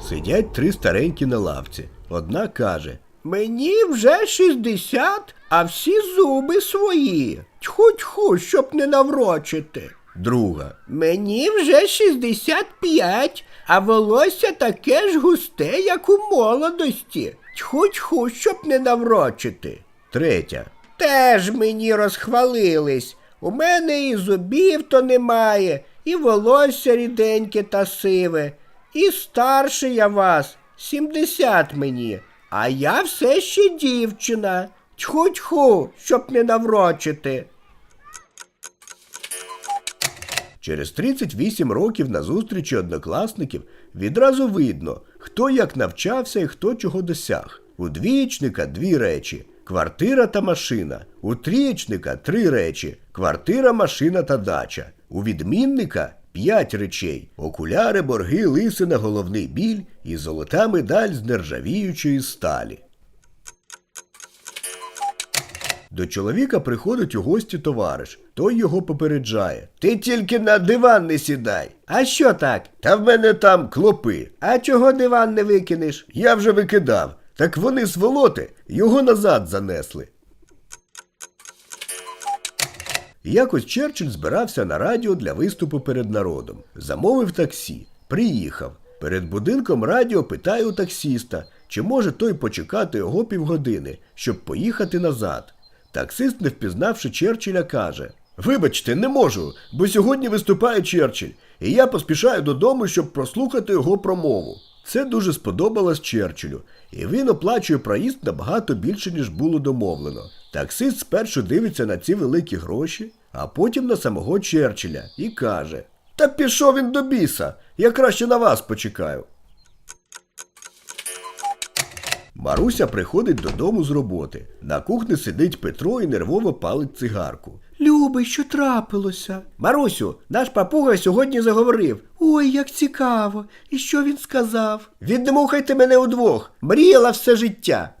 Сидять три старенькі на лавці. Одна каже: Мені вже 60, а всі зуби свої. Тьху-тьху, щоб не наврочити. Друга. Мені вже 65, а волосся таке ж густе, як у молодості. Тьху-тьху, щоб не наврочити. Третя. Теж мені розхвалились. У мене і зубів то немає, і волосся ріденьке та сиве. І старший я вас, 70 мені, а я все ще дівчина. Тьху-тьху, щоб не наврочити. Через 38 років на зустрічі однокласників відразу видно, хто як навчався і хто чого досяг. У двієчника дві речі квартира та машина. У трієчника три речі квартира, машина та дача. У відмінника п'ять речей окуляри, борги, лисина, головний біль і золота медаль з нержавіючої сталі. До чоловіка приходить у гості товариш. Той його попереджає. Ти тільки на диван не сідай. А що так? Та в мене там клопи. А чого диван не викинеш? Я вже викидав. Так вони сволоти його назад занесли. Якось Черчилль збирався на радіо для виступу перед народом. Замовив таксі. Приїхав. Перед будинком радіо питає у таксіста, чи може той почекати його півгодини, щоб поїхати назад. Таксист, не впізнавши Черчилля, каже: Вибачте, не можу, бо сьогодні виступає Черчилль, і я поспішаю додому, щоб прослухати його промову. Це дуже сподобалось Черчиллю, і він оплачує проїзд набагато більше, ніж було домовлено. Таксист спершу дивиться на ці великі гроші, а потім на самого Черчилля і каже: Та пішов він до біса, я краще на вас почекаю. Маруся приходить додому з роботи. На кухні сидить Петро і нервово палить цигарку. Любий, що трапилося? Марусю, наш папуга сьогодні заговорив. Ой, як цікаво. І що він сказав? Відмухайте мене удвох. Мріяла все життя.